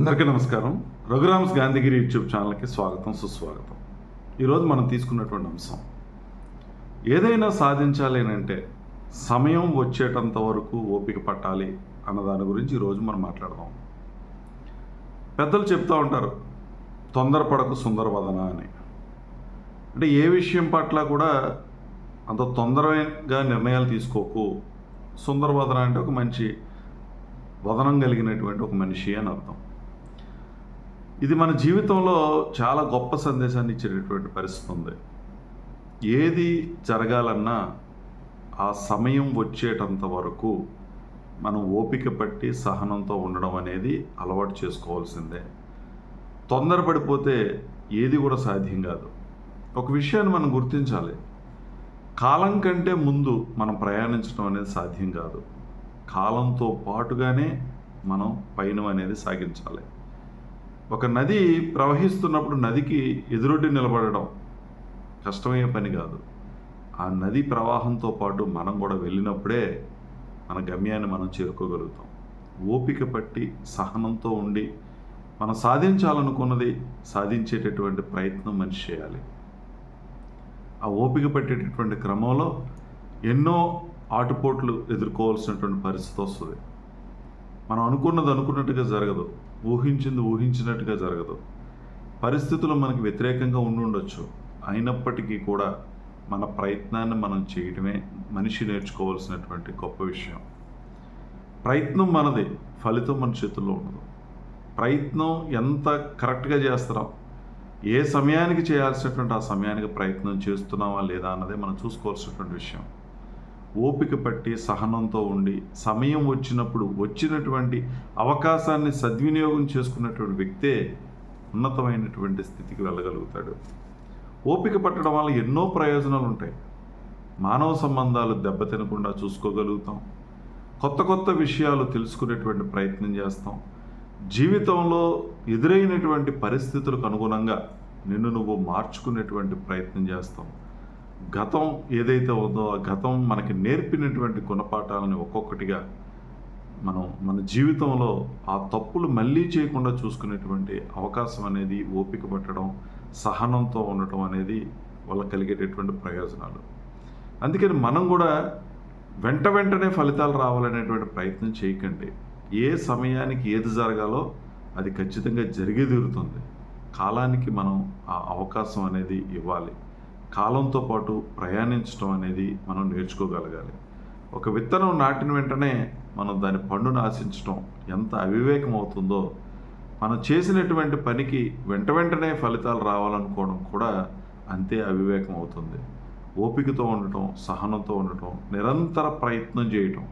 అందరికీ నమస్కారం. రఘురామ్స్ గాంధీగిరి యూట్యూబ్ ఛానల్కి స్వాగతం సుస్వాగతం. ఈరోజు మనం తీసుకున్నటువంటి అంశం. ఏదైనా సాధించాలి అని అంటే సమయం వచ్చేటంత వరకు ఓపిక పట్టాలి అన్న దాని గురించి ఈరోజు మనం మాట్లాడదాం. పెద్దలు చెప్తూ ఉంటారు తొందరపడకు సుందరవదన అని. అంటే ఏ విషయం పట్ల కూడా అంత తొందరగా నిర్ణయాలు తీసుకోకు. సుందరవదన అంటే ఒక మంచి వదనం కలిగినటువంటి ఒక మనిషి అని అర్థం. ఇది మన జీవితంలో చాలా గొప్ప సందేశాన్ని ఇచ్చేటటువంటి పరిస్థితి ఉంది. ఏది జరగాలన్నా ఆ సమయం వచ్చేటంత వరకు మనం ఓపిక పట్టి సహనంతో ఉండడం అనేది అలవాటు చేసుకోవాల్సిందే. తొందరపడిపోతే ఏది కూడా సాధ్యం కాదు. ఒక విషయాన్ని మనం గుర్తించాలి. కాలం కంటే ముందు మనం ప్రయాణించడం అనేది సాధ్యం కాదు. కాలంతో పాటుగానే మనం పయనం అనేది సాగించాలి. ఒక నది ప్రవహిస్తున్నప్పుడు నదికి ఎదురొడ్డి నిలబడడం కష్టమయ్యే పని కాదు. ఆ నది ప్రవాహంతో పాటు మనం కూడా వెళ్ళినప్పుడే మన గమ్యాన్ని మనం చేరుకోగలుగుతాం. ఓపిక పట్టి సహనంతో ఉండి మనం సాధించాలనుకున్నది సాధించేటటువంటి ప్రయత్నం మనిషి చేయాలి. ఆ ఓపిక పట్టేటటువంటి క్రమంలో ఎన్నో ఆటుపోట్లు ఎదుర్కోవాల్సినటువంటి పరిస్థితి వస్తుంది. మనం అనుకున్నది అనుకున్నట్టుగా జరగదు. ఊహించింది ఊహించినట్టుగా జరగదు. పరిస్థితులు మనకి వ్యతిరేకంగా ఉండుండొచ్చు అయినప్పటికీ కూడా మన ప్రయత్నాన్ని మనం చేయటమే మనిషి నేర్చుకోవాల్సినటువంటి గొప్ప విషయం. ప్రయత్నం మనది ఫలితం మన చేతుల్లో ఉండదు. ప్రయత్నం ఎంత కరెక్ట్గా చేస్తున్నాం ఏ సమయానికి చేయాల్సినటువంటి ఆ సమయానికి ప్రయత్నం చేస్తున్నామా లేదా అన్నదే మనం చూసుకోవాల్సినటువంటి విషయం. ఓపిక పట్టి సహనంతో ఉండి సమయం వచ్చినప్పుడు వచ్చినటువంటి అవకాశాన్ని సద్వినియోగం చేసుకున్నటువంటి వ్యక్తే ఉన్నతమైనటువంటి స్థితికి వెళ్ళగలుగుతాడు. ఓపిక పట్టడం వల్ల ఎన్నో ప్రయోజనాలు ఉంటాయి. మానవ సంబంధాలు దెబ్బతినకుండా చూసుకోగలుగుతాం. కొత్త కొత్త విషయాలు తెలుసుకునేటువంటి ప్రయత్నం చేస్తాం. జీవితంలో ఎదురైనటువంటి పరిస్థితులకు అనుగుణంగా నిన్ను నువ్వు మార్చుకునేటువంటి ప్రయత్నం చేస్తాం. గతం ఏదైతే ఉందో ఆ గతం మనకి నేర్పినటువంటి గుణపాఠాలని ఒక్కొక్కటిగా మనం మన జీవితంలో ఆ తప్పులు మళ్ళీ చేయకుండా చూసుకునేటువంటి అవకాశం అనేది ఓపిక పట్టడం సహనంతో ఉండటం అనేది వల్ల కలిగేటటువంటి ప్రయోజనాలు. అందుకని మనం కూడా వెంట వెంటనే ఫలితాలు రావాలనేటువంటి ప్రయత్నం చేయకండి. ఏ సమయానికి ఏది జరగాలో అది ఖచ్చితంగా జరిగే తీరుతుంది. కాలానికి మనం ఆ అవకాశం అనేది ఇవ్వాలి. కాలంతో పాటు ప్రయాణించడం అనేది మనం నేర్చుకోగలగాలి. ఒక విత్తనం నాటిన వెంటనే మనం దాని పండును ఆశించడం ఎంత అవివేకం అవుతుందో మనం చేసినటువంటి పనికి వెంట వెంటనే ఫలితాలు రావాలనుకోవడం కూడా అంతే అవివేకం అవుతుంది. ఓపికతో ఉండటం సహనంతో ఉండటం నిరంతర ప్రయత్నం చేయటం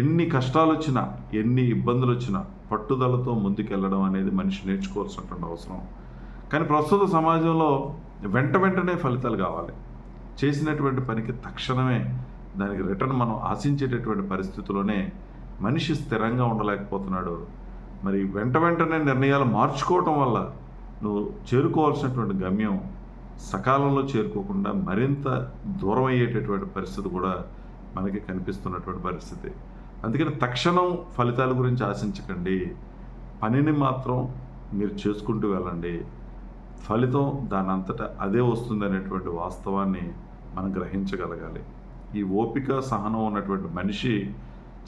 ఎన్ని కష్టాలు వచ్చినా ఎన్ని ఇబ్బందులు వచ్చినా పట్టుదలతో ముందుకెళ్ళడం అనేది మనిషి నేర్చుకోవాల్సినటువంటి అవసరం. కానీ ప్రస్తుత సమాజంలో వెంట వెంటనే ఫలితాలు కావాలి. చేసినటువంటి పనికి తక్షణమే దానికి రిటర్న్ మనం ఆశించేటటువంటి పరిస్థితుల్లోనే మనిషి స్థిరంగా ఉండలేకపోతున్నాడు. మరి వెంట వెంటనే నిర్ణయాలు మార్చుకోవటం వల్ల నువ్వు చేరుకోవాల్సినటువంటి గమ్యం సకాలంలో చేరుకోకుండా మరింత దూరం అయ్యేటటువంటి పరిస్థితి కూడా మనకి కనిపిస్తున్నటువంటి పరిస్థితి. అందుకని తక్షణం ఫలితాల గురించి ఆశించకండి. పనిని మాత్రం మీరు చేసుకుంటూ వెళ్ళండి. ఫలితం దాని అంతటా అదే వస్తుంది అనేటువంటి వాస్తవాన్ని మనం గ్రహించగలగాలి. ఈ ఓపిక సహనం ఉన్నటువంటి మనిషి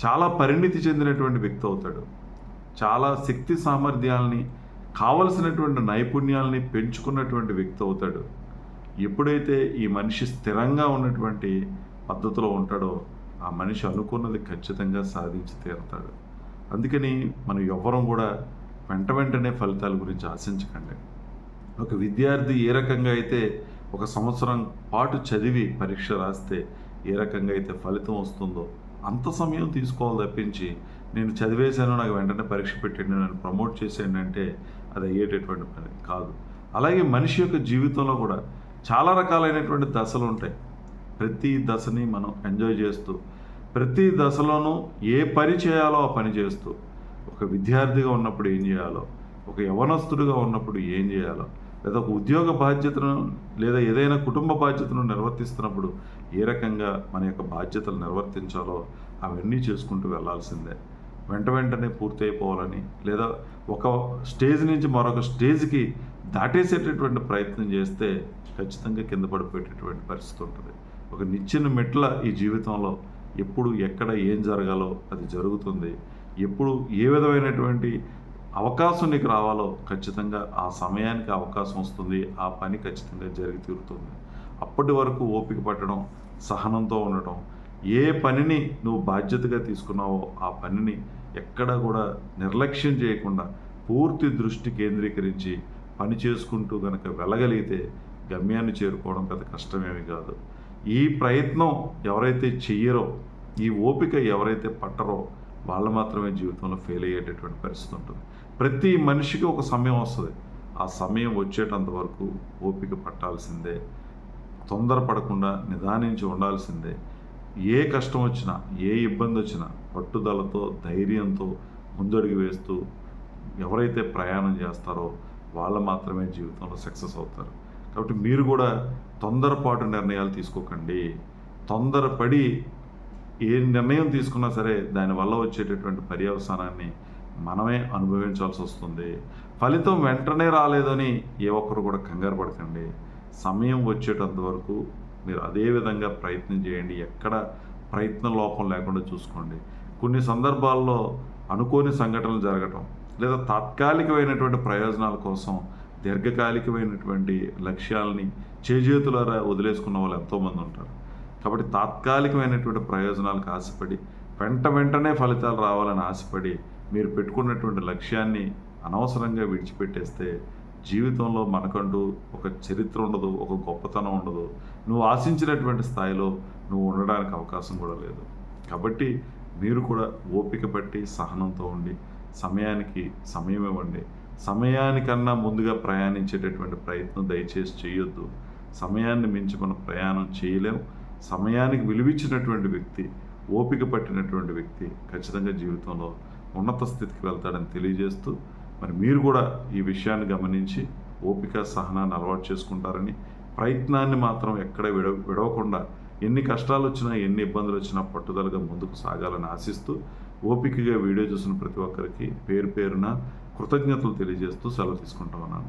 చాలా పరిణితి చెందినటువంటి వ్యక్తి అవుతాడు. చాలా శక్తి సామర్థ్యాలని కావలసినటువంటి నైపుణ్యాలని పెంచుకున్నటువంటి వ్యక్తి అవుతాడు. ఎప్పుడైతే ఈ మనిషి స్థిరంగా ఉన్నటువంటి పద్ధతిలో ఉంటాడో ఆ మనిషి అనుకున్నది ఖచ్చితంగా సాధించి తీరుతాడు. అందుకని మనం ఎవ్వరం కూడా వెంట వెంటనే ఫలితాల గురించి ఆశించకండి. ఒక విద్యార్థి ఏ రకంగా అయితే ఒక సంవత్సరం పాటు చదివి పరీక్ష రాస్తే ఏ రకంగా అయితే ఫలితం వస్తుందో అంత సమయం తీసుకోవాలి తప్పించి నేను చదివేశాను నాకు వెంటనే పరీక్ష పెట్టండి నన్ను ప్రమోట్ చేసేయండి అంటే అది అయ్యేటటువంటి పని కాదు. అలాగే మనిషి యొక్క జీవితంలో కూడా చాలా రకాలైనటువంటి దశలు ఉంటాయి. ప్రతి దశని మనం ఎంజాయ్ చేస్తూ ప్రతి దశలోనూ ఏ పని చేయాలో ఆ పని చేస్తూ ఒక విద్యార్థిగా ఉన్నప్పుడు ఏం చేయాలో ఒక యవనస్తుడిగా ఉన్నప్పుడు ఏం చేయాలో లేదా ఒక ఉద్యోగ బాధ్యతను లేదా ఏదైనా కుటుంబ బాధ్యతను నిర్వర్తిస్తున్నప్పుడు ఏ రకంగా మన యొక్క బాధ్యతలు నిర్వర్తించాలో అవన్నీ చేసుకుంటూ వెళ్ళాల్సిందే. వెంట వెంటనే పూర్తి అయిపోవాలని లేదా ఒక స్టేజ్ నుంచి మరొక స్టేజ్కి దాటేసేటటువంటి ప్రయత్నం చేస్తే ఖచ్చితంగా కింద పడిపోయేటటువంటి పరిస్థితి ఉంటుంది. ఒక నిచ్చిన మెట్ల ఈ జీవితంలో ఎప్పుడు ఎక్కడ ఏం జరగాలో అది జరుగుతుంది. ఎప్పుడు ఏ విధమైనటువంటి అవకాశం నీకు రావాలో ఖచ్చితంగా ఆ సమయానికి అవకాశం వస్తుంది ఆ పని ఖచ్చితంగా జరిగి తీరుతుంది. అప్పటి వరకు ఓపిక పట్టడం సహనంతో ఉండటం ఏ పనిని నువ్వు బాధ్యతగా తీసుకున్నావో ఆ పనిని ఎక్కడా కూడా నిర్లక్ష్యం చేయకుండా పూర్తి దృష్టి కేంద్రీకరించి పని చేసుకుంటూ కనుక వెళ్ళగలిగితే గమ్యాన్ని చేరుకోవడం పెద్ద కష్టమేమి కాదు. ఈ ప్రయత్నం ఎవరైతే చెయ్యరో ఈ ఓపిక ఎవరైతే పట్టరో వాళ్ళు మాత్రమే జీవితంలో ఫెయిల్ అయ్యేటటువంటి పరిస్థితి ఉంటుంది. ప్రతి మనిషికి ఒక సమయం వస్తుంది. ఆ సమయం వచ్చేటంత వరకు ఓపిక పట్టాల్సిందే తొందరపడకుండా నిదానించి ఉండాల్సిందే. ఏ కష్టం వచ్చినా ఏ ఇబ్బంది వచ్చినా పట్టుదలతో ధైర్యంతో ముందడుగు వేస్తూ ఎవరైతే ప్రయాణం చేస్తారో వాళ్ళు మాత్రమే జీవితంలో సక్సెస్ అవుతారు. కాబట్టి మీరు కూడా తొందరపాటు నిర్ణయాలు తీసుకోకండి. తొందరపడి ఏ నిర్ణయం తీసుకున్నా సరే దానివల్ల వచ్చేటటువంటి పర్యవసానాన్ని మనమే అనుభవించాల్సి వస్తుంది. ఫలితం వెంటనే రాలేదని ఏ ఒక్కరు కూడా కంగారు పడకండి. సమయం వచ్చేటంత వరకు మీరు అదే విధంగా ప్రయత్నం చేయండి. ఎక్కడ ప్రయత్న లోపం లేకుండా చూసుకోండి. కొన్ని సందర్భాల్లో అనుకోని సంఘటనలు జరగటం లేదా తాత్కాలికమైనటువంటి ప్రయోజనాల కోసం దీర్ఘకాలికమైనటువంటి లక్ష్యాలని చేజేతులారా వదిలేసుకున్న వాళ్ళు ఎంతోమంది ఉంటారు. కాబట్టి తాత్కాలికమైనటువంటి ప్రయోజనాలకు ఆశపడి వెంట వెంటనే ఫలితాలు రావాలని ఆశపడి మీరు పెట్టుకున్నటువంటి లక్ష్యాన్ని అనవసరంగా విడిచిపెట్టేస్తే జీవితంలో మనకంటూ ఒక చరిత్ర ఉండదు ఒక గొప్పతనం ఉండదు. నువ్వు ఆశించినటువంటి స్థాయిలో నువ్వు ఉండడానికి అవకాశం కూడా లేదు. కాబట్టి మీరు కూడా ఓపిక పట్టి సహనంతో ఉండి సమయానికి సమయం ఇవ్వండి. సమయానికన్నా ముందుగా ప్రయాణించేటటువంటి ప్రయత్నం దయచేసి చేయొద్దు. సమయాన్ని మించి మనం ప్రయాణం చేయలేం. సమయానికి విలువిచ్చినటువంటి వ్యక్తి ఓపిక పట్టినటువంటి వ్యక్తి ఖచ్చితంగా జీవితంలో ఉన్నత స్థితికి వెళ్తాడని తెలియజేస్తూ మరి మీరు కూడా ఈ విషయాన్ని గమనించి ఓపిక సహనాన్ని అలవాటు చేసుకుంటారని ప్రయత్నాన్ని మాత్రం ఎక్కడ విడ విడవకుండా ఎన్ని కష్టాలు వచ్చినా ఎన్ని ఇబ్బందులు వచ్చినా పట్టుదలగా ముందుకు సాగాలని ఆశిస్తూ ఓపికగా వీడియో చూసిన ప్రతి ఒక్కరికి పేరు పేరున కృతజ్ఞతలు తెలియజేస్తూ సెలవు తీసుకుంటా ఉన్నాను.